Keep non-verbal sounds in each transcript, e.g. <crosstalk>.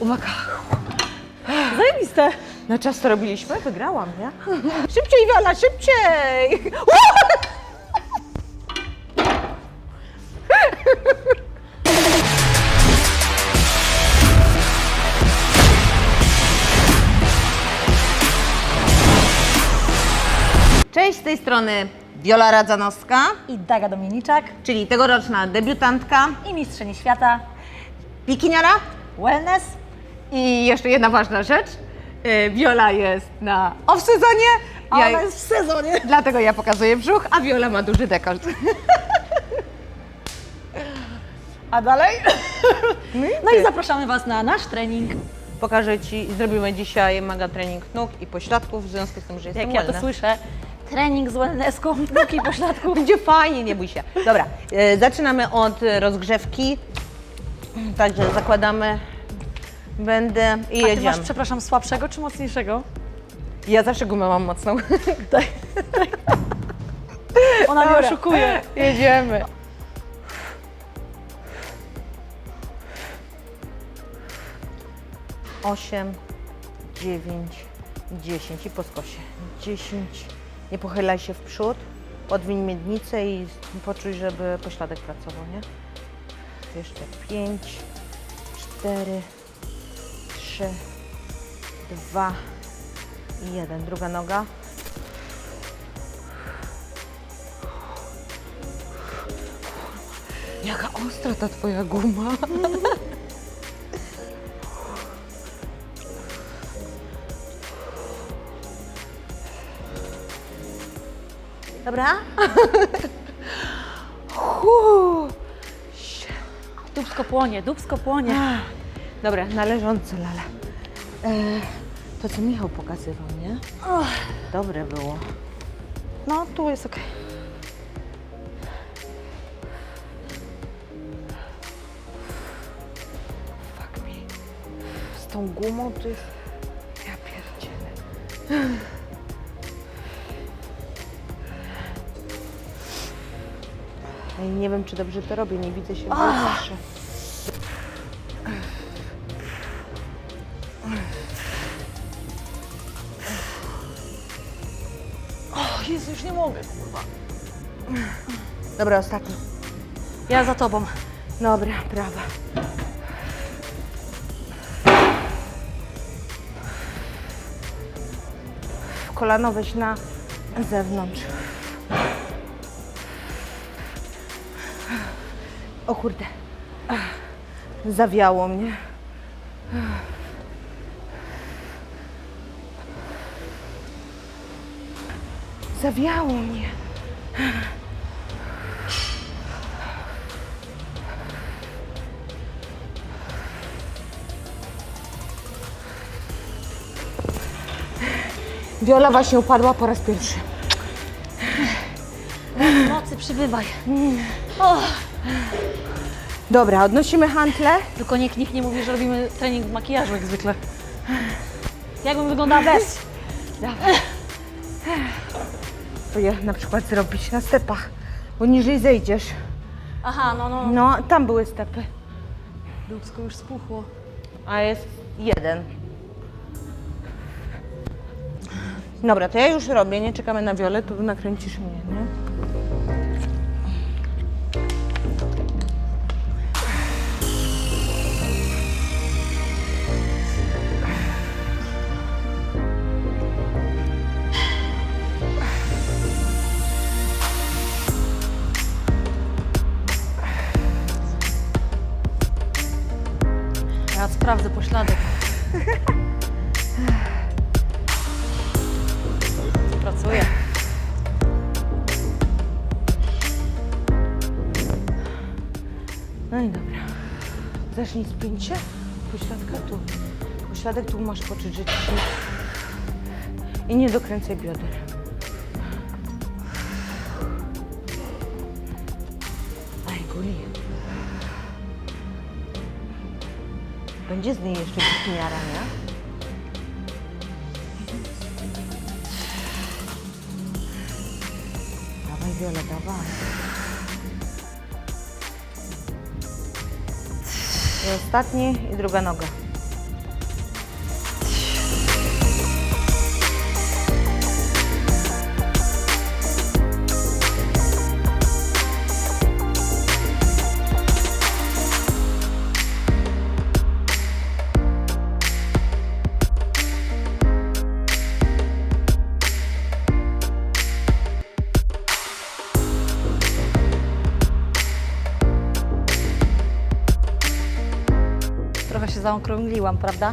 Uwaga. Zajebiste. Na czas to robiliśmy? Wygrałam, nie? <laughs> Szybciej, Wiola, szybciej! <laughs> Cześć, z tej strony Wiola Radzanowska, I Daga Dominiczak czyli tegoroczna debiutantka, i mistrzyni świata bikiniara. Wellness. I jeszcze jedna ważna rzecz. Wiola jest na off-sezonie. A Ja- ona jest w sezonie. <laughs> Dlatego ja pokazuję brzuch, a Wiola ma duży dekolt. <laughs> A dalej? <laughs> No i, No i zapraszamy Was na nasz trening. Pokażę Ci, zrobimy dzisiaj mega trening nóg i pośladków, w związku z tym, że jestem Jak ja to słyszę, trening z wellnesską, nóg i pośladków. Będzie fajnie, nie bój się. Dobra, e, zaczynamy od rozgrzewki. Także zakładamy, będę i A ty jedziemy. masz, przepraszam, słabszego czy mocniejszego? Ja zawsze gumę mam mocną. <laughs> Ona mnie Dobra. oszukuje. Jedziemy. Osiem, dziewięć, dziesięć i po skosie. Dziesięć. Nie pochylaj się w przód, podwiń miednicę i poczuj, żeby pośladek pracował, nie? Jeszcze pięć, cztery, trzy, dwa i jeden. Druga noga. Jaka ostra ta twoja guma. Dobra? Dubsko płonie, dubsko płonie. Dobra, należąco, Lala. E, to, co Michał pokazywał, nie? Dobre było. No, tu jest ok. Fuck me. Z tą gumą to jest... Ja pierdzielę. Ej, nie wiem, czy dobrze to robię, nie widzę się w już nie mogę, kurwa. Dobra, ostatni. Ja za Tobą. Dobra, prawa. Kolano weź na zewnątrz. O kurde. Zawiało mnie. Zawiało mnie. Wiola właśnie upadła po raz pierwszy. Nocy przybywaj. O, Dobra, odnosimy hantle. tylko niech nikt nie mówi, że robimy trening w makijażu jak zwykle. Jakbym wyglądała bez. To ja na przykład zrobić na stepach, bo niżej zejdziesz. Aha, no, no. No, tam były stepy, Dubsko już spuchło. a jest jeden. Dobra, to ja już robię, nie czekamy na Wiolę, tu nakręcisz mnie, nie? Ja sprawdzę pośladek. Pracuję. No i dobra. Zacznij spięcie. Pośladka tu. Pośladek tu masz poczuć, że ci się... I nie dokręcaj bioder. Będzie z niej jeszcze bikiniara, nie? Dawaj, Wiola, dawaj. I ostatni i druga noga. Zaokrągliłam, prawda?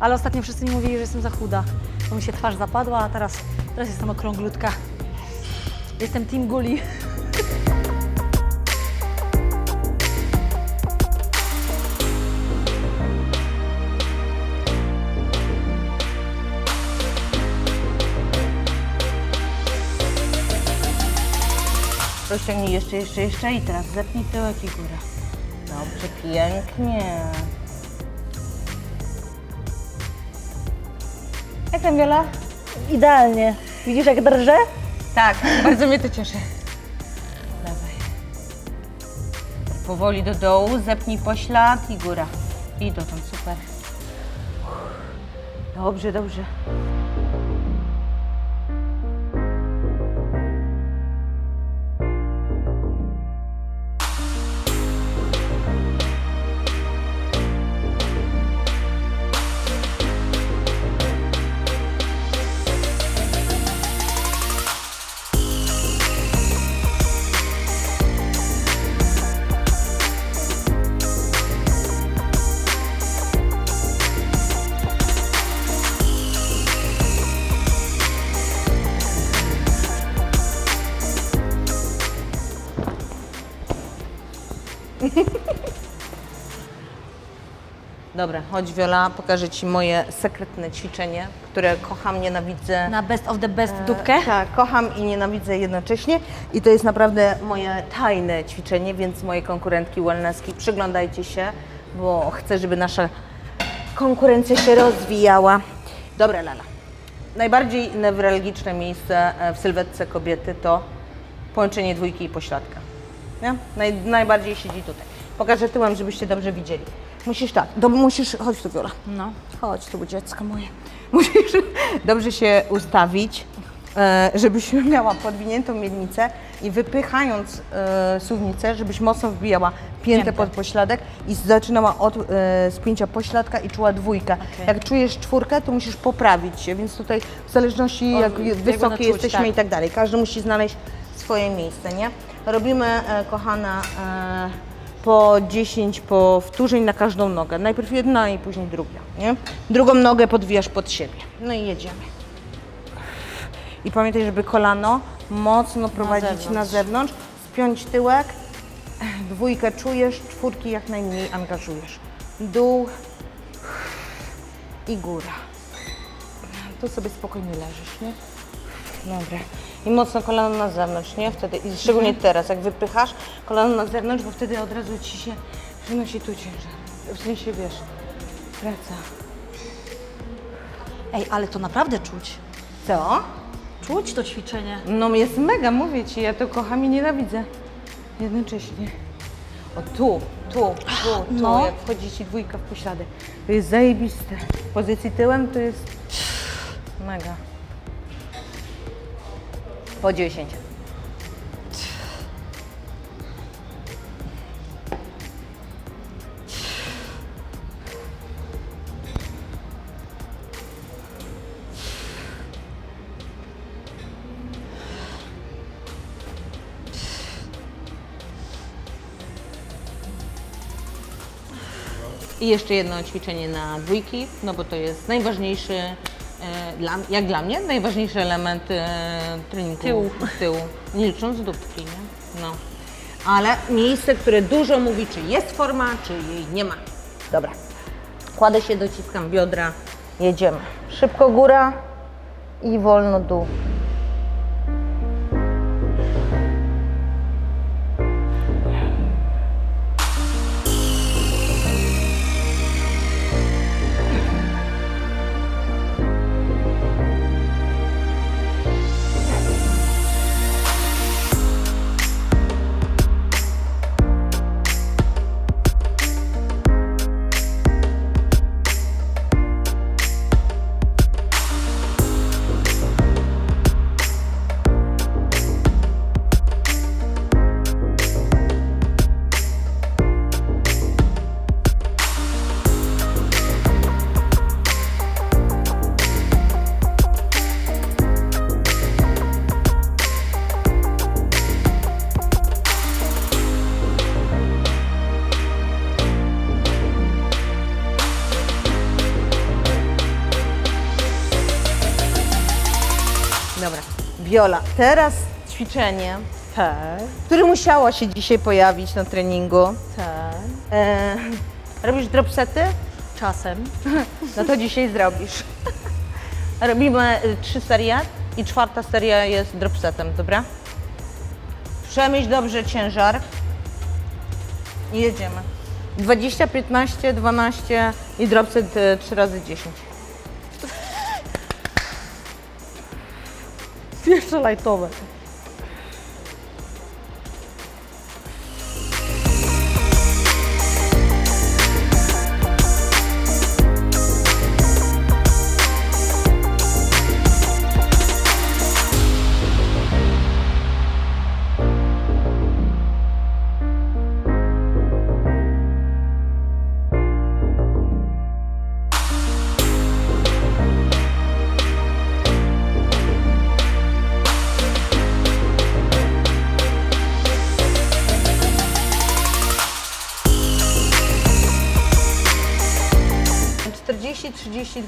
Ale ostatnio wszyscy mi mówili, że jestem za chuda, bo mi się twarz zapadła, a teraz, teraz jestem okrąglutka. Jestem Team Guli. Rozciągnij jeszcze, jeszcze, jeszcze i teraz zepnij tyłek i górę. Dobrze, pięknie. Jak tam Wiola? Idealnie. Widzisz jak drżę? Tak, bardzo mnie to cieszy. Dawaj. Powoli do dołu, zepnij poślad i góra. I dotąd, super. Dobrze, dobrze. Dobra, chodź Wiola, pokażę Ci moje sekretne ćwiczenie, które kocham, nienawidzę. Na best of the best dupkę? Tak, kocham i nienawidzę jednocześnie i to jest naprawdę moje tajne ćwiczenie, więc moje konkurentki wellnesski, przyglądajcie się, bo chcę, żeby nasza konkurencja się rozwijała. Dobra, Lala. Najbardziej newralgiczne miejsce e, w sylwetce kobiety to połączenie dwójki i pośladka. Nie? Naj, najbardziej siedzi tutaj. Pokażę tyłem, żebyście dobrze widzieli. Musisz tak, do, musisz, chodź tu Wiola. No. Chodź tu, dziecko moje. <laughs> Musisz dobrze się ustawić, e, żebyś <laughs> miała podwiniętą miednicę i wypychając e, suwnicę, żebyś mocno wbijała piętę Piętę. pod pośladek i zaczynała od e, spięcia pośladka i czuła dwójkę. Okej. Jak czujesz czwórkę, to musisz poprawić się, więc tutaj w zależności O, jak będę wysokie jesteśmy tak. i tak dalej, każdy musi znaleźć swoje miejsce, nie? Robimy, e, kochana, e, po 10 powtórzeń na każdą nogę. Najpierw jedna i później druga, nie? Drugą nogę podwijasz pod siebie. No i jedziemy. I pamiętaj, żeby kolano mocno prowadzić na zewnątrz. zewnątrz, spiąć tyłek, dwójkę czujesz, czwórki jak najmniej angażujesz. Dół i góra. Tu sobie spokojnie leżysz, nie? Dobra. I mocno kolano na zewnątrz, nie? Wtedy, i szczególnie teraz, jak wypychasz kolano na zewnątrz, bo wtedy od razu ci się przynosi tu ciężar. W sensie, wiesz, praca. Ej, ale to naprawdę czuć. Co? Czuć to ćwiczenie. No jest mega, mówię Ci, ja to kocham i nienawidzę. Jednocześnie. O tu, tu, tu, tu, No. jak wchodzi Ci dwójka w pośladek. To jest zajebiste. W pozycji tyłem to jest mega. Po 10. I jeszcze jedno ćwiczenie na dwójki, no bo to jest najważniejszy, dla, jak dla mnie, najważniejszy element e, treningu Tyłu. tyłu, nie licząc dupki, nie? No. Ale miejsce, które dużo mówi, czy jest forma, czy jej nie ma. Dobra. Kładę się, dociskam biodra, jedziemy. Szybko góra i wolno dół. Wiola, teraz ćwiczenie, Tak, które musiało się dzisiaj pojawić na treningu. tak. E, robisz dropsety? Czasem. <laughs> No to dzisiaj zrobisz. <laughs> Robimy y, trzy serie i czwarta seria jest dropsetem, dobra? Przemyśl dobrze ciężar i jedziemy. 20, 15, 12 i dropset y, 3 razy 10. Тільки що лайтове.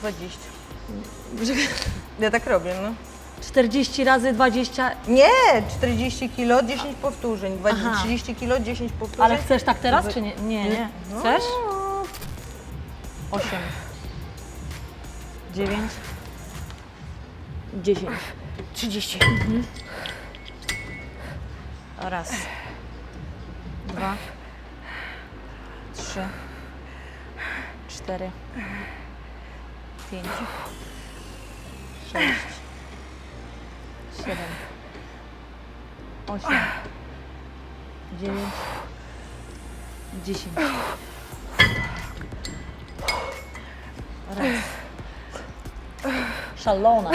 20. Ja tak robię, no. 40 razy 20. Nie, 40 kg, 10 powtórzeń. 20, Aha. 30 kg, 10 powtórzeń. Ale chcesz tak teraz, czy nie? Nie, nie. Chcesz? No. 8. 9. 10. 30. Raz. Dwa. Trzy. Cztery. Pięć. Sześć. Siedem. Osiem. Dziewięć. Dziesięć. Raz. Szalona.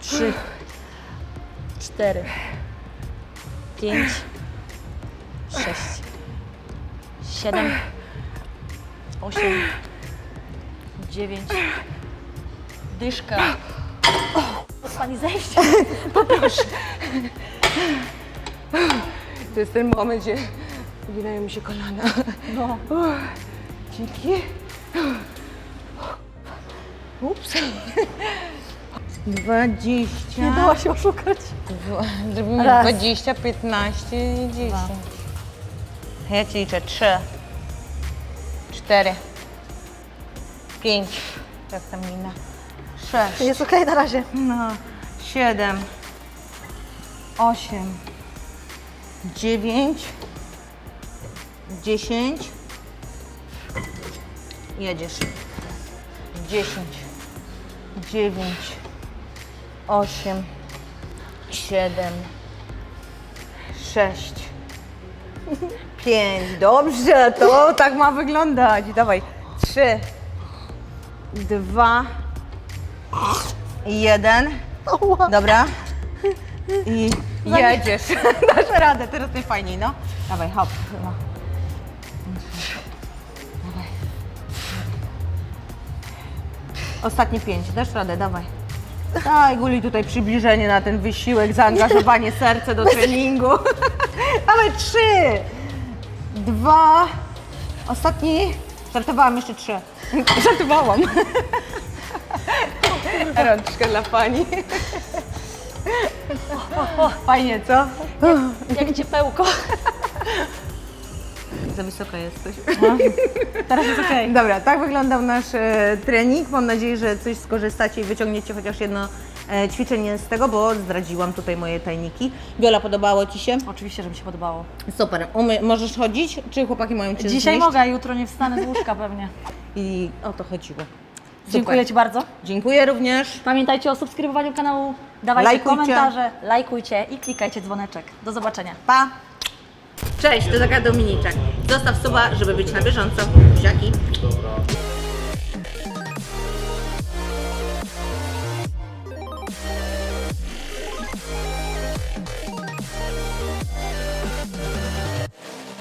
Trzy. Cztery. Pięć. Sześć. Siedem. Osiem. Dziewięć. Dyszka. Może Pani zejść? <laughs> To jest ten moment, gdzie uginają mi się kolana. No. Dzięki. Ups. 20. Nie dała się oszukać. Dwa- Zrobimy Raz. 20, 15 i 10. Dwa. Ja ci liczę 3, 4, 5, jak tam mina, 6, Jest okej na razie. no, 7, 8, 9, 10, jedziesz, 10, 9, 8, 7, 6, 5, dobrze, to tak ma wyglądać, dawaj, 3, 2, 1, Dobra. I jedziesz. <laughs> Dasz radę, teraz najfajniej, no. Dawaj, hop. No. Dawaj. Ostatnie pięć, dasz radę, dawaj. Daj, Guli, tutaj przybliżenie na ten wysiłek, zaangażowanie serca do treningu. <laughs> Dawaj, trzy, dwa, ostatni. Żartowałam jeszcze trzy. <laughs> Żartowałam. Rączka dla pani. Fajnie, co? Jak ciepełko. Za wysoko jesteś. Teraz jest okej. Dobra, tak wyglądał nasz e, trening. Mam nadzieję, że coś skorzystacie i wyciągniecie chociaż jedno e, ćwiczenie z tego, bo zdradziłam tutaj moje tajniki. Wiola, podobało Ci się? Oczywiście, że mi się podobało. Super. Umy, możesz chodzić? Czy chłopaki mają Cię Dzisiaj znieść? mogę, a jutro nie wstanę z łóżka pewnie. I o to chodziło. Super. Dziękuję Ci bardzo. Dziękuję również. Pamiętajcie o subskrybowaniu kanału, dawajcie Lajkujcie. komentarze, lajkujcie i klikajcie dzwoneczek. Do zobaczenia. Pa! Cześć, to taka Dominiczek. Zostaw suba, żeby być na bieżąco. Buziaki.